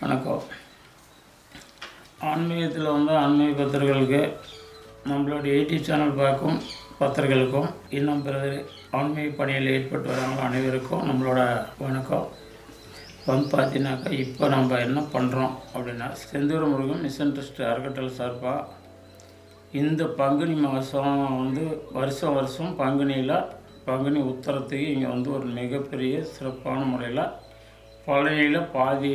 வணக்கம். ஆன்மீகத்தில் வந்து ஆன்மீக பக்தர்களுக்கு நம்மளோட யூடியூப் சேனல் பார்க்கும் பக்தர்களுக்கும் இன்னும் பிறகு ஆன்மீக பணியில் ஈடுபட்டு வராங்க அனைவருக்கும் நம்மளோட வணக்கம். வந்து பார்த்தீங்கன்னாக்கா இப்போ நம்ம என்ன பண்ணுறோம் அப்படின்னா செந்தூர் முருகன் மிஷன் ட்ரஸ்ட் அறக்கட்டளை சார்பாக இந்த பங்குனி மாதம் வந்து வருஷம் வருஷம் பங்குனியில் பங்குனி உத்தரத்துக்கு இங்கே வந்து ஒரு மிகப்பெரிய சிறப்பான முறையில் பழனியில் பாதி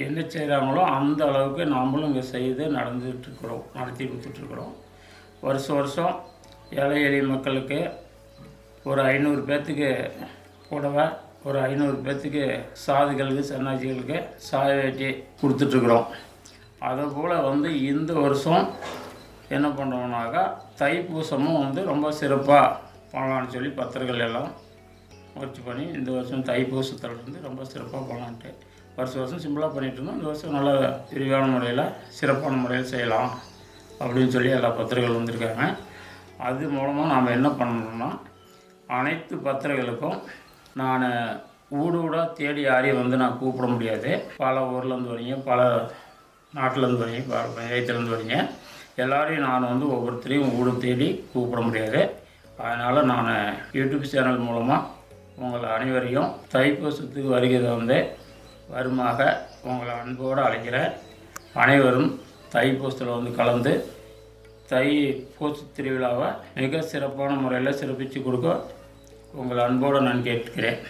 என்ன செய்கிறாங்களோ அந்த அளவுக்கு நாமளும் இங்கே செய்து நடந்துகிட்ருக்குறோம் நடத்தி கொடுத்துட்ருக்குறோம் வருஷம் வருஷம் ஏழை எளிய மக்களுக்கு ஒரு ஐநூறு பேர்த்துக்கு புடவை ஒரு ஐநூறு பேர்த்துக்கு சாதுகளுக்கு சன்னாசிகளுக்கு சாய வேட்டி கொடுத்துட்ருக்குறோம் அதுபோல் வந்து இந்த வருஷம் என்ன பண்ணுறோம்னாக்கா தைப்பூசமும் வந்து ரொம்ப சிறப்பாக பண்ணலான்னு சொல்லி பத்திரிகள் எல்லாம் முயற்சி பண்ணி இந்த வருஷம் தைப்பூசத்தில் இருந்து ரொம்ப சிறப்பாக பண்ணலான்ட்டு வருஷம் வருஷம் சிம்பிளாக பண்ணிகிட்டு இருந்தோம் இந்த வருஷம் நல்ல விரிவான முறையில் சிறப்பான முறையில் செய்யலாம் அப்படின்னு சொல்லி எல்லா பத்திரிகைகள் வந்திருக்காங்க. அது மூலமாக நாம் என்ன பண்ணணும்னா அனைத்து பத்திரிகைகளுக்கும் நான் ஊடு ஊடாக தேடி யாரையும் வந்து நான் கூப்பிட முடியாது. பல ஊர்லேருந்து வரீங்க பல நாட்டிலேருந்து வரீங்க பல பஞ்சாயத்துலேருந்து வரீங்க எல்லாரையும் நான் வந்து ஒவ்வொருத்தரையும் ஊடு தேடி கூப்பிட முடியாது. அதனால் நான் யூடியூப் சேனல் மூலமாக உங்கள் அனைவரையும் தைப்பூசத்துக்கு வருகிறத வந்து வருமாக உங்களை அன்போடு அழைக்கிறேன் அனைவரும் தைப்பூசத்தில் வந்து கலந்து தை பூசு திருவிழாவை மிக சிறப்பான முறையில் சிறப்பித்து கொடுக்க உங்களை அன்போடு நான் கேட்கிறேன்.